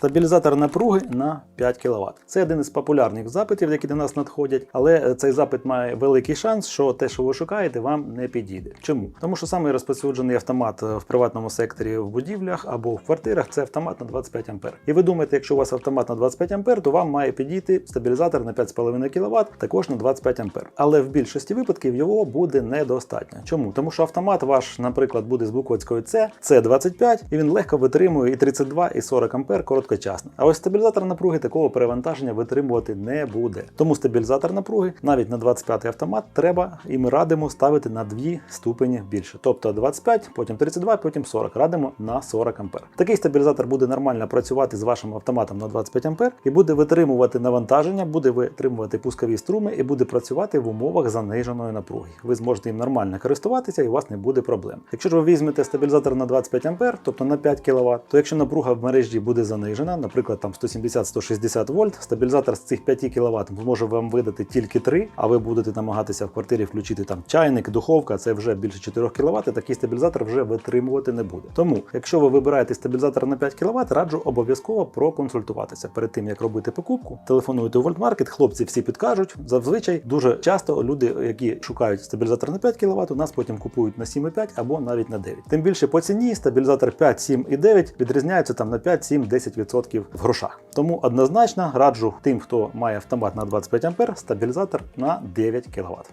Стабілізатор напруги на 5 кВт. Це один із популярних запитів, які до нас надходять, але цей запит має великий шанс, що те, що ви шукаєте, вам не підійде. Чому? Тому що самий розповсюджений автомат в приватному секторі в будівлях або в квартирах це автомат на 25 А. І ви думаєте, якщо у вас автомат на 25 А, то вам має підійти стабілізатор на 5,5 кВт, також на 25 А. Але в більшості випадків його буде недостатньо. Чому? Тому що автомат ваш, наприклад, буде з буквочкою С, С25, і він легко витримує і 32, і 40 А короткочасно. А ось стабілізатор напруги такого перевантаження витримувати не буде. Тому стабілізатор напруги навіть на 25 автомат треба і ми радимо ставити на 2 ступені більше. Тобто 25, потім 32, потім 40. Радимо на 40 А. Такий стабілізатор буде нормально працювати з вашим автоматом на 25 А і буде витримувати навантаження, буде витримувати пускові струми і буде працювати в умовах заниженої напруги. Ви зможете їм нормально користуватися і у вас не буде проблем. Якщо ж ви візьмете стабілізатор на 25 А, тобто на 5 кВт, то якщо напруга в мережі буде занижена, наприклад, там 170-160 вольт, стабілізатор з цих 5 кВт може вам видати тільки 3, а ви будете намагатися в квартирі включити там чайник, духовка, це вже більше 4 кВт, такий стабілізатор вже витримувати не буде. Тому, якщо ви вибираєте стабілізатор на 5 кВт, раджу обов'язково проконсультуватися перед тим, як робити покупку. Телефонуйте у Вольтмаркет, хлопці всі підкажуть. Зазвичай дуже часто люди, які шукають стабілізатор на 5 кВт, у нас потім купують на 7,5 або навіть на 9. Тим більше по ціні стабілізатор 5, 7 і 9 відрізняються там на 5, 7, 10% в грошах. Тому однозначно раджу тим, хто має автомат на 25 А, стабілізатор на 9 кВт.